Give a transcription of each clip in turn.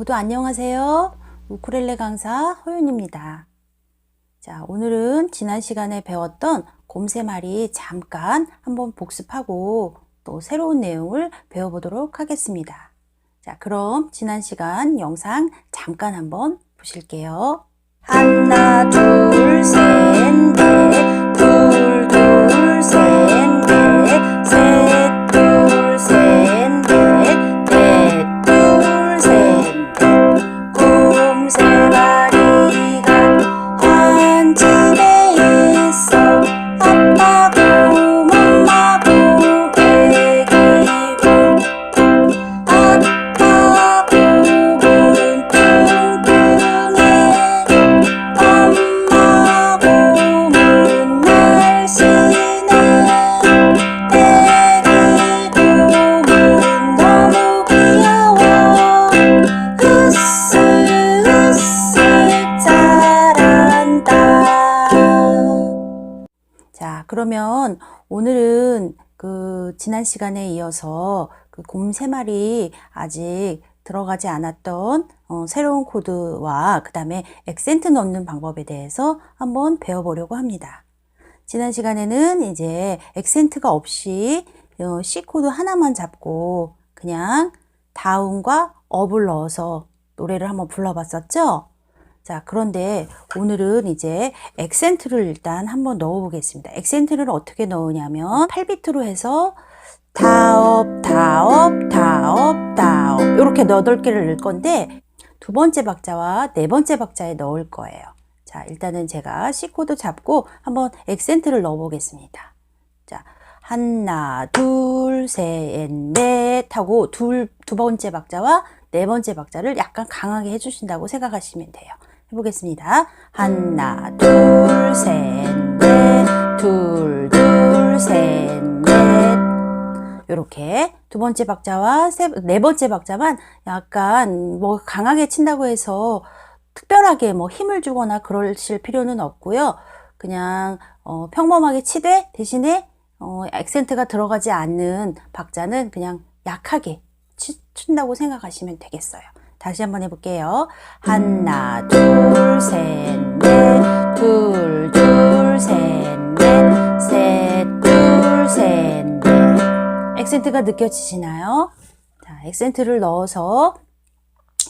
모두 안녕하세요. 우쿨렐레 강사 호윤입니다. 자, 오늘은 지난 시간에 배웠던 곰새말이 잠깐 한번 복습하고 또 새로운 내용을 배워보도록 하겠습니다. 자, 그럼 지난 시간 영상 잠깐 한번 보실게요. 하나, 둘, 셋, 넷, 그러면 오늘은 그 지난 시간에 이어서 그 곰 세 마리 아직 들어가지 않았던 어, 새로운 코드와 그 다음에 액센트 넣는 방법에 대해서 한번 배워보려고 합니다. 지난 시간에는 이제 액센트가 없이 어, C 코드 하나만 잡고 그냥 다운과 업을 넣어서 노래를 한번 불러봤었죠? 자, 그런데 오늘은 이제 액센트를 일단 한번 넣어 보겠습니다. 액센트를 어떻게 넣으냐면 8비트로 해서 다업, 다업, 다업, 다업 이렇게 8개를 넣을 건데 두 번째 박자와 네 번째 박자에 넣을 거예요. 자, 일단은 제가 C 코드 잡고 한번 액센트를 넣어 보겠습니다. 자, 하나, 둘, 셋, 넷 하고 둘, 두 번째 박자와 네 번째 박자를 약간 강하게 해주신다고 생각하시면 돼요. 해보겠습니다. 하나, 둘, 셋, 넷, 둘, 둘, 셋, 넷. 요렇게 두 번째 박자와 세, 네 번째 박자만 약간 뭐 강하게 친다고 해서 특별하게 뭐 힘을 주거나 그러실 필요는 없고요. 그냥 어, 평범하게 치되 대신에 어, 액센트가 들어가지 않는 박자는 그냥 약하게 치, 친다고 생각하시면 되겠어요. 다시 한번 해볼게요. 하나, 둘, 셋, 넷, 둘, 둘, 셋, 넷, 셋, 둘, 셋, 넷. 액센트가 느껴지시나요? 자, 액센트를 넣어서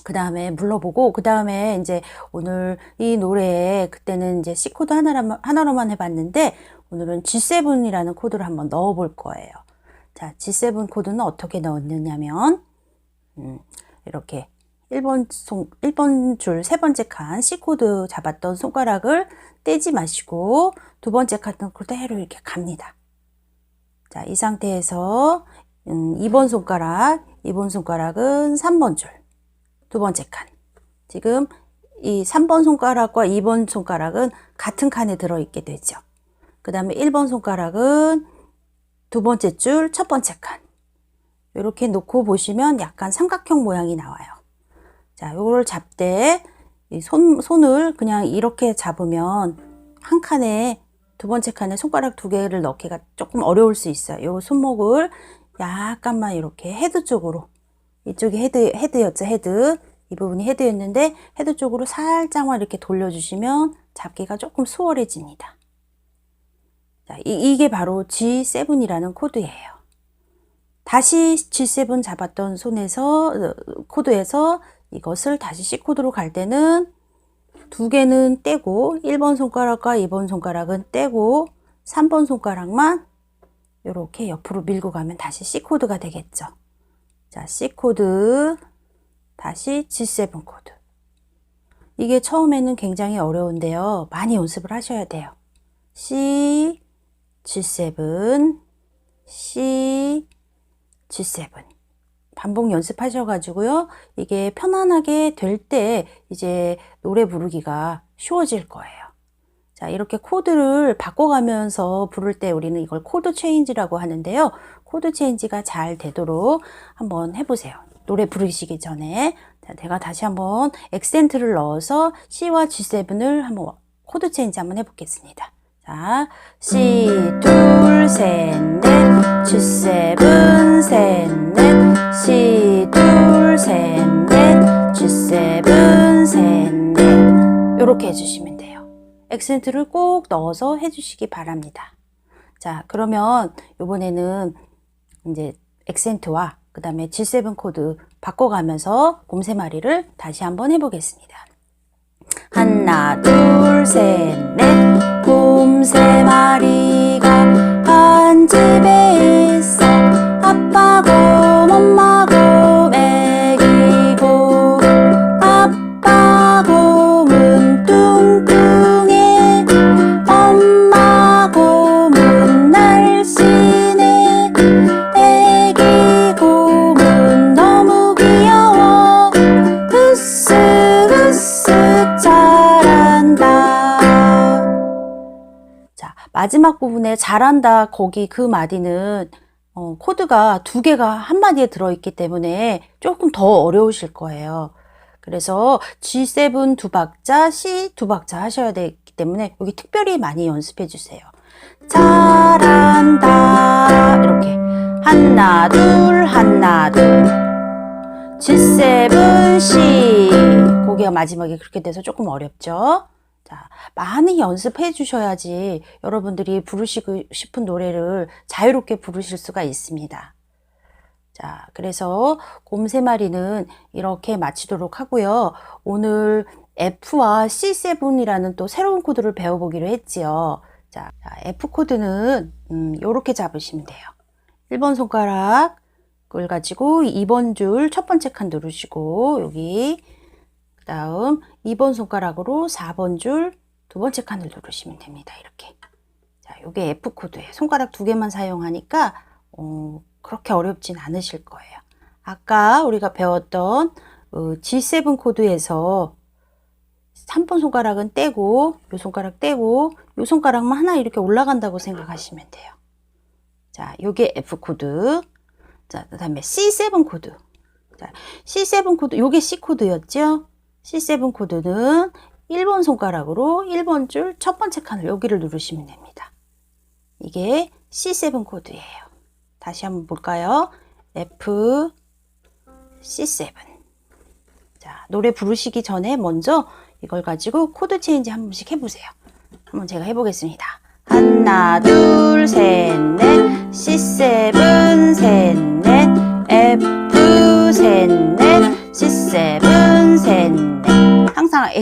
그 다음에 불러보고 그 다음에 이제 오늘 이 노래에 그때는 이제 C 코드 하나로만, 하나로만 해봤는데 오늘은 G7이라는 코드를 한번 넣어 볼 거예요. 자, G7 코드는 어떻게 넣느냐면 음, 이렇게 1번, 손, 1번 줄 세 번째 칸 C 코드 잡았던 손가락을 떼지 마시고 두 번째 칸은 그대로 이렇게 갑니다. 자, 이 상태에서 음, 2번 손가락, 2번 손가락은 3번 줄, 두 번째 칸. 지금 이 3번 손가락과 2번 손가락은 같은 칸에 들어있게 되죠. 그 다음에 1번 손가락은 두 번째 줄, 첫 번째 칸. 이렇게 놓고 보시면 약간 삼각형 모양이 나와요. 자, 요거를 잡되 이 손, 손을 그냥 이렇게 잡으면 한 칸에 두 번째 칸에 손가락 두 개를 넣기가 조금 어려울 수 있어요. 요 손목을 약간만 이렇게 헤드 쪽으로 이쪽이 헤드, 헤드였죠, 헤드. 이 부분이 헤드였는데 헤드 쪽으로 살짝만 이렇게 돌려주시면 잡기가 조금 수월해집니다. 자, 이, 이게 바로 G7이라는 코드예요. 다시 G7 잡았던 손에서, 어, 코드에서 이것을 다시 C 코드로 갈 때는 두 개는 떼고 1번 손가락과 2번 손가락은 떼고 3번 손가락만 이렇게 옆으로 밀고 가면 다시 C 코드가 되겠죠. 자, C 코드 다시 G7 코드. 이게 처음에는 굉장히 어려운데요. 많이 연습을 하셔야 돼요. C, G7, C, G7. 반복 연습하셔가지고요. 이게 편안하게 될 때 이제 노래 부르기가 쉬워질 거예요. 자, 이렇게 코드를 바꿔가면서 부를 때 우리는 이걸 코드 체인지라고 하는데요. 코드 체인지가 잘 되도록 한번 해보세요. 노래 부르시기 전에. 자, 제가 다시 한번 액센트를 넣어서 C와 G7을 한번 코드 체인지 한번 해보겠습니다. 자, C 둘, 셋, 넷, G7, 셋, 넷, C 둘, 셋, 넷, G G7, 셋, 넷. 이렇게 해주시면 돼요. 액센트를 꼭 넣어서 해주시기 바랍니다. 자, 그러면 이번에는 이제 액센트와 그 다음에 G7 코드 바꿔가면서 곰새마리를 다시 한번 해보겠습니다. 하나, 둘, 셋, 넷. 곰새마리가 한 집에 있어. 아빠 마지막 부분에 잘한다 거기 그 마디는 어, 코드가 두 개가 한 마디에 들어있기 때문에 조금 더 어려우실 거예요. 그래서 G7 두 박자, C 두 박자 하셔야 되기 때문에 여기 특별히 많이 연습해 주세요. 잘한다 이렇게 하나 둘 하나 둘 G7 C 고개가 마지막에 그렇게 돼서 조금 어렵죠. 자, 많이 연습해 주셔야지 여러분들이 부르시고 싶은 노래를 자유롭게 부르실 수가 있습니다. 자, 그래서 곰새마리는 이렇게 마치도록 하고요. 오늘 F와 C7이라는 또 새로운 코드를 배워보기로 했지요. 자, F 코드는 음, 이렇게 잡으시면 돼요. 1번 손가락을 가지고 2번 줄 첫 번째 칸 누르시고 여기 그 다음 2번 손가락으로 4번 줄 두 번째 칸을 누르시면 됩니다. 이렇게. 자, 요게 F 코드예요. 손가락 두 개만 사용하니까 어, 그렇게 어렵진 않으실 거예요. 아까 우리가 배웠던 어, G7 코드에서 3번 손가락은 떼고 요 손가락 떼고 요 손가락만 하나 이렇게 올라간다고 생각하시면 돼요. 자, 요게 F 코드. 자, 그다음에 C7 코드. 자, C7 코드 요게 C 코드였죠? C7 코드는 1번 손가락으로 1번 줄 첫 번째 칸을 여기를 누르시면 됩니다. 이게 C7 코드예요. 다시 한번 볼까요? F, C7. 자, 노래 부르시기 전에 먼저 이걸 가지고 코드 체인지 한 번씩 해보세요. 한번 제가 해보겠습니다. 하나, 둘,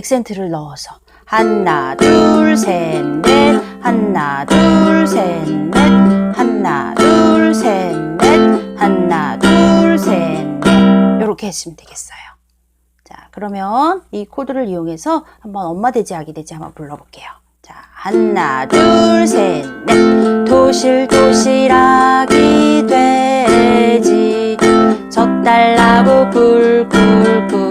액센트를 넣어서 하나, 둘, 셋, 넷, 하나, 둘, 셋, 넷, 하나, 둘, 셋, 넷, 하나, 둘, 셋, 넷. 이렇게 했으면 되겠어요. 자, 그러면 이 코드를 이용해서 한번 엄마 돼지 아기 돼지 한번 불러볼게요. 자, 하나, 둘, 셋, 넷. 도실도실 아기 돼지 젖달라고 굴굴굴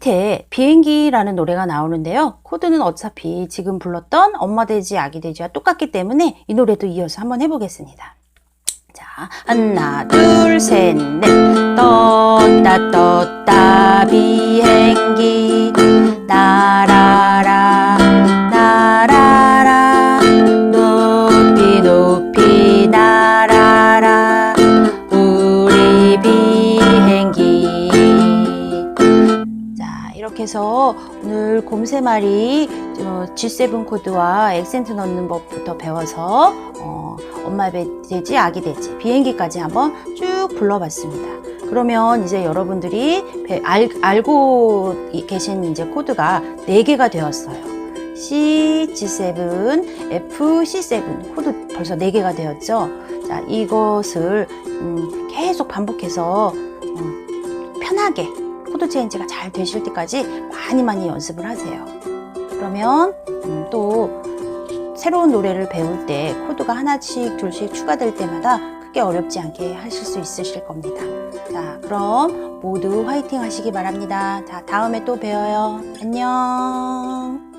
밑에 비행기라는 노래가 나오는데요. 코드는 어차피 지금 불렀던 엄마 돼지 아기 돼지와 똑같기 때문에 이 노래도 이어서 한번 해보겠습니다. 자, 하나, 둘, 셋, 넷. 떴다, 떴다, 비행기. 날아라, 해서 오늘 곰새말이 어, G7 코드와 액센트 넣는 법부터 배워서 어, 엄마 돼지, 아기 돼지, 비행기까지 한번 쭉 불러봤습니다. 그러면 이제 여러분들이 배- 알, 알고 이- 계신 이제 코드가 4개가 되었어요. C, G7, F, C7 코드 벌써 4개가 되었죠. 자, 이것을 음, 계속 반복해서 어, 편하게 코드 체인지가 잘 되실 때까지 많이 많이 연습을 하세요. 그러면 음, 또 새로운 노래를 배울 때 코드가 하나씩 둘씩 추가될 때마다 크게 어렵지 않게 하실 수 있으실 겁니다. 자, 그럼 모두 화이팅 하시기 바랍니다. 자, 다음에 또 봬요. 안녕.